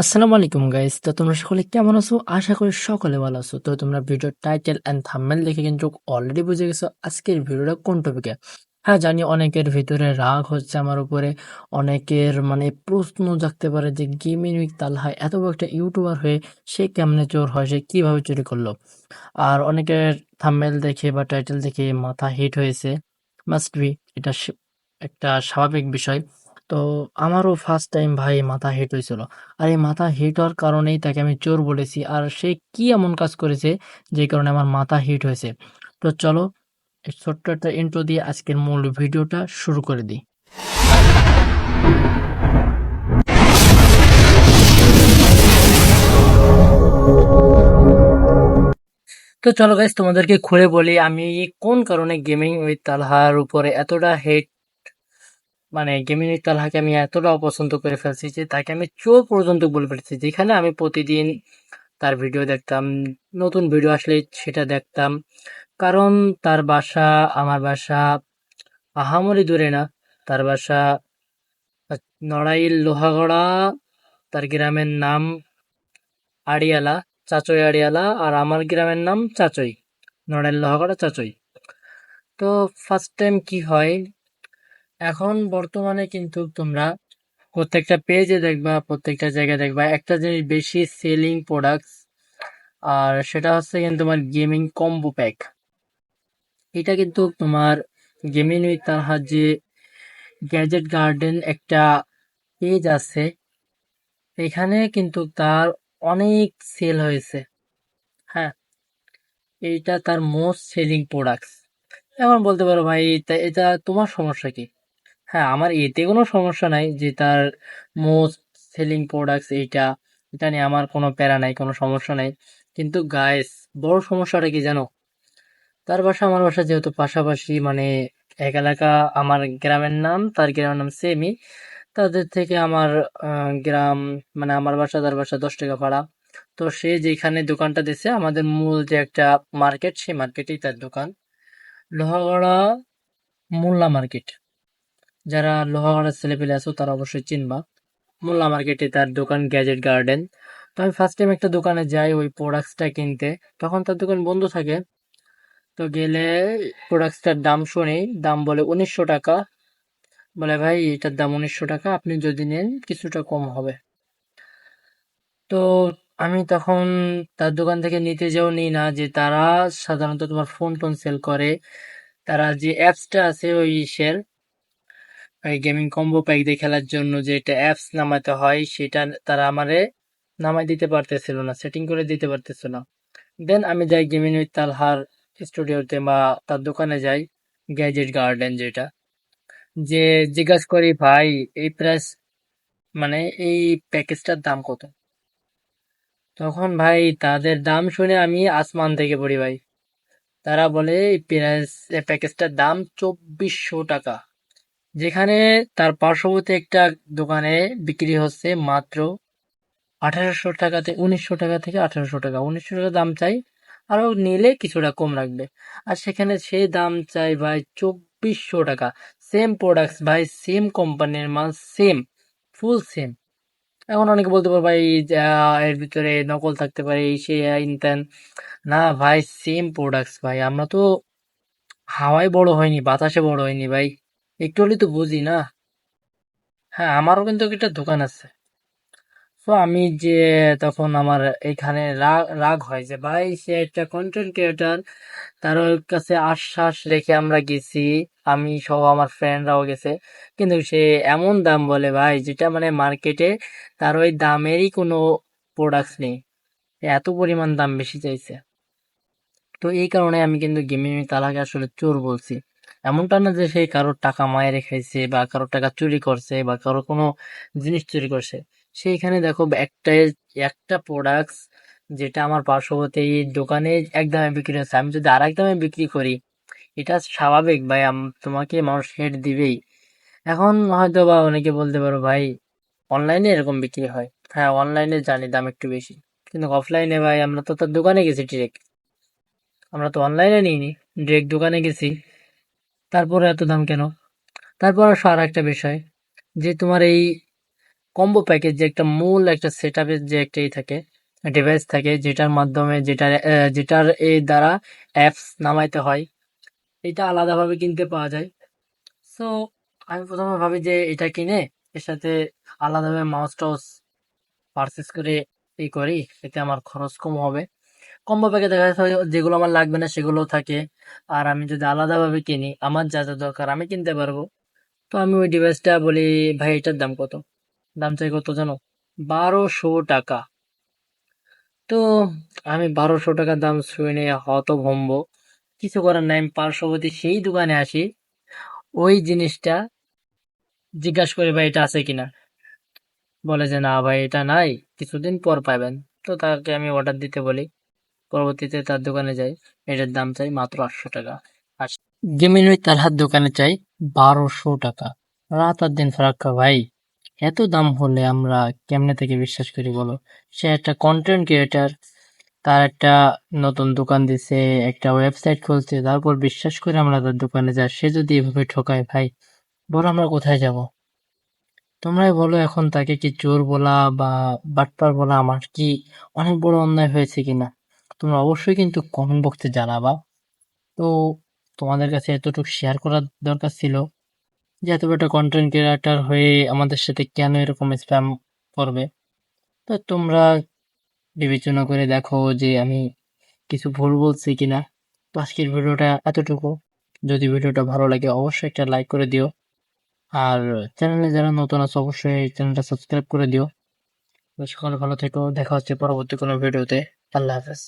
আসসালামু আলাইকুম গাইস তো তোমরা সকলে কেমন আছো? আশা করি সকলে ভালো আছো। তো তোমরা ভিডিওর টাইটেল অ্যান্ড থাম্বনেল দেখে কিন্তু অলরেডি বুঝে গেছো আজকের ভিডিওটা কোন টপিকে হ্যাঁ জানি অনেকের ভিতরে রাগ হচ্ছে আমার উপরে। অনেকের মানে প্রশ্ন জাগতে পারে যে, গেমিং উইক তালহা, এত বড় একটা ইউটিউবার হয়ে সে কেমনে চোর হয়? সে কীভাবে চুরি করল? আর অনেকের থাম্বনেল দেখে বা টাইটেল দেখে মাথা হিট হয়েছে। মাস্ট বি এটা একটা স্বাভাবিক বিষয়। তো আমারও ফার্স্ট টাইম ভাই মাথা হিট হয়েছিল। আর এই মাথা হিট হওয়ার কারণেই তাকে আমি চোর বলেছি। আর সে কি এমন কাজ করেছে, যে কারণে আমার মাথা হিট হয়েছে। তো চলো ছোট্ট একটা ইন্ট্রো দিয়ে আজকের মূল ভিডিওটা শুরু করে দিই। তো চলো গাইস তোমাদেরকে খুলে বলি, আমি কোন কারণে গেমিং উইথ তালহার উপরে এতটা হেট মানে গেমিং উইথ তালহাকে আমি এতটা অপছন্দ করে ফেলছি যে তাকে আমি চোর পর্যন্ত বলে ফেলছি। যেখানে আমি প্রতিদিন তার ভিডিও দেখতাম, নতুন ভিডিও আসলে সেটা দেখতাম। কারণ তার বাসা, আমার বাসা আহামরি দূরে না। তার বাসা নড়াইল, লোহাগড়া, তার গ্রামের নাম আড়িয়ালা, চাচই আড়িয়ালা, আর আমার গ্রামের নাম চাচই। নড়াইল, লোহাগড়া, চাচই। তো ফার্স্ট টাইম কি হয় এখন বর্তমানে কিন্তু তোমরা প্রত্যেকটা পেজে দেখবা, প্রত্যেকটা জায়গায় দেখবা, একটা জিনিস বেশি সেলিং প্রোডাক্টস আর সেটা হচ্ছে কিন্তু তোমার গেমিং কম্বো প্যাক এটা কিন্তু তোমার গেমিং উইথ তার যে গ্যাজেট গার্ডেন একটা পেজ আছে, এখানে কিন্তু তার অনেক সেল হয়েছে। হ্যাঁ এইটা তার মোস্ট সেলিং প্রোডাক্টস এখন বলতে পারো ভাই এটা তোমার সমস্যা কি? হ্যাঁ আমার এতে কোনো সমস্যা নাই যে তার মোস্ট সেলিং প্রোডাক্টস এইটা, এটা নিয়ে আমার কোনো প্যারা নাই, কোনো সমস্যা নাই। কিন্তু গাইস বড় সমস্যাটা কি জানো? তার বাসা, আমার বাসা যেহেতু পাশাপাশি মানে এক এলাকা, আমার গ্রামের নাম, তার গ্রামের নাম সেমই তাদের থেকে আমার গ্রাম মানে আমার বাসা, তার বাসা দশ টাকা ভাড়া। তো সে যেখানে দোকানটা দিছে, আমাদের মূল যে একটা মার্কেট সেই মার্কেটেই তার দোকান। লোহাগড়া, মোল্লা মার্কেট যারা লোহাগড়ার ছেলেপেলে আছো, তারা অবশ্যই চিনবা। মোল্লা মার্কেটে তার দোকান গ্যাজেট গার্ডেন। তো আমি ফার্স্ট টাইম একটা দোকানে যাই, ওই প্রোডাক্টসটা কিনতে। তখন তার দোকান বন্ধ থাকে। তো গেলে প্রোডাক্টসটার দাম শুনি, দাম বলে উনিশশো টাকা। বলে, ভাই, এটার দাম উনিশশো টাকা, আপনি যদি নেন, কিছুটা কম হবে। তো আমি তখন তার দোকান থেকে নিতে যাও নিই না, যে তারা সাধারণত তোমার ফোন টোন সেল করে। তারা যে অ্যাপসটা আছে, ওই ওই গেমিং কম্বো প্যাক দিয়ে খেলার জন্য যে একটা অ্যাপস নামাতে হয়, সেটা তারা আমারে নামাই দিতে পারতেছিল না সেটিং করে দিতে পারতেছিল না। দেন আমি যাই গেমিং উইথ তালহার স্টুডিওতে বা তার দোকানে যাই গ্যাজেট গার্ডেন যেটা। যে জিজ্ঞাসা করি, ভাই, এই প্রাইস মানে এই প্যাকেজটার দাম কত? তখন ভাই তাদের দাম শুনে আমি আসমান থেকে পড়ি ভাই। তারা বলে, এই প্রাইস প্যাকেজটার দাম চব্বিশশো টাকা। যেখানে তার পার্শ্ববর্তী একটা দোকানে বিক্রি হচ্ছে মাত্র আঠারোশো টাকাতে, উনিশশো টাকা থেকে আঠারোশো টাকা। উনিশশো টাকা দাম চাই, আরও নিলে কিছুটা কম রাখবে। আর সেখানে সে দাম চাই ভাই চব্বিশশো টাকা। সেম প্রোডাক্টস ভাই সেম কোম্পানির মাল সেম ফুল সেম এখন অনেকে বলতে পারো, ভাই এর ভিতরে নকল থাকতে পারে, এই সে ইনতেন না ভাই সেম প্রোডাক্টস ভাই। আমরা তো হাওয়ায় বড় হয়নি বাতাসে বড় হয়নি ভাই। একটু হলেই তো বুঝি না? হ্যাঁ আমারও কিন্তু একটা দোকান আছে। তো আমি যে তখন আমার এখানে রাগ রাগ হয় যে, ভাই, সে একটা কন্টেন্ট ক্রিয়েটার তার কাছে আশ্বাস রেখে আমরা গেছি, আমি সহ আমার ফ্রেন্ডরাও গেছে। কিন্তু সে এমন দাম বলে, ভাই, যেটা মানে মার্কেটে তার ওই দামেরই কোনো প্রোডাক্টস নেই। এত পরিমাণ দাম বেশি চাইছে। তো এই কারণে আমি কিন্তু গেমিং তালাকে আসলে চোর বলছি। এমনটা না যে সে কারোর টাকা মায়েরে খাইছে বা কারোর টাকা চুরি করছে বা কারও কোনো জিনিস চুরি করছে। সেইখানে দেখো একটা একটা প্রোডাক্টস যেটা আমার পার্শ্ববর্তী দোকানে এক দামে বিক্রি হচ্ছে। আমি যদি আর এক দামে বিক্রি করি, এটা স্বাভাবিক ভাই তোমাকে মানুষ হেড দিবেই। এখন হয়তো বা অনেকে বলতে পারো, ভাই অনলাইনে এরকম বিক্রি হয়। হ্যাঁ অনলাইনে জানি দাম একটু বেশি। কিন্তু অফলাইনে ভাই, আমরা তো তার দোকানে গেছি ডিরেক্ট আমরা তো অনলাইনে নিইনি ডিরেক্ট দোকানে গেছি। তারপরে এত দাম কেন? তারপর আসো আর একটা বিষয়, যে তোমার এই কম্বো প্যাকেজ যে একটা মূল একটা সেট যে একটা ই থাকে ডিভাইস থাকে, যেটার মাধ্যমে যেটার যেটার এই দ্বারা অ্যাপস নামাইতে হয়, এটা আলাদাভাবে কিনতে পাওয়া যায়। সো আমি প্রথমে ভাবি যে এটা কিনে এর সাথে আলাদাভাবে মাউস টাউস পারচেস করে ই করি, এতে আমার খরচ কম হবে। কম্বো প্যাকে দেখা যাচ্ছে যেগুলো আমার লাগবে না সেগুলো থাকে। আর আমি যদি আলাদাভাবে কিনি, আমার যা যা দরকার আমি কিনতে পারব। তো আমি ওই ডিভাইসটা বলি, ভাই, এটার দাম কত? দাম চাই কত জানো? বারোশো টাকা। তো আমি বারোশো টাকা দাম শুনে হতভম্ব। কিছু করার নাই, আমি পার্শ্ববর্তী সেই দোকানে আসি। ওই জিনিসটা জিজ্ঞাসা করি, ভাই, এটা আছে কিনা? বলে যে, না ভাই, এটা নাই, কিছুদিন পর পাবেন। তো তাকে আমি অর্ডার দিতে বলি। পরবর্তীতে তার দোকানে যাই, এটার দাম চাই মাত্র আটশো টাকা। আর তার হাত দোকানে চাই বারোশো টাকা। রাত আর দিন ফারাক্কা, ভাই। এত দাম হলে আমরা কেমনে থেকে বিশ্বাস করি বলো? সে একটা কন্টেন্ট ক্রিয়েটার তার একটা নতুন দোকান দিছে, একটা ওয়েবসাইট খুলছে তারপর বিশ্বাস করে আমরা তার দোকানে যাই। সে যদি এভাবে ঠকায়, ভাই, বলো আমরা কোথায় যাব? তোমরাই বলো এখন তাকে কি চোর বলা বা বাটপার বলা আমার কি অনেক বড় অন্যায় হয়েছে কিনা। তোমরা অবশ্যই কিন্তু কমেন্ট বক্সে জানাবা। তো তোমাদের কাছে এতটুকু শেয়ার করার দরকার ছিল যে এত বড় কন্টেন্ট ক্রিয়েটার হয়ে আমাদের সাথে কেন এরকম স্প্যাম করবে? তো তোমরা বিবেচনা করে দেখো যে আমি কিছু ভুল বলছি কিনা। তো আজকের ভিডিওটা এতটুকু। যদি ভিডিওটা ভালো লাগে অবশ্যই একটা লাইক করে দিও। আর চ্যানেলে যারা নতুন আছে অবশ্যই চ্যানেলটা সাবস্ক্রাইব করে দিও। সকালে ভালো থেকো, দেখা হচ্ছে পরবর্তী কোনো ভিডিওতে। আল্লাহ হাফেজ।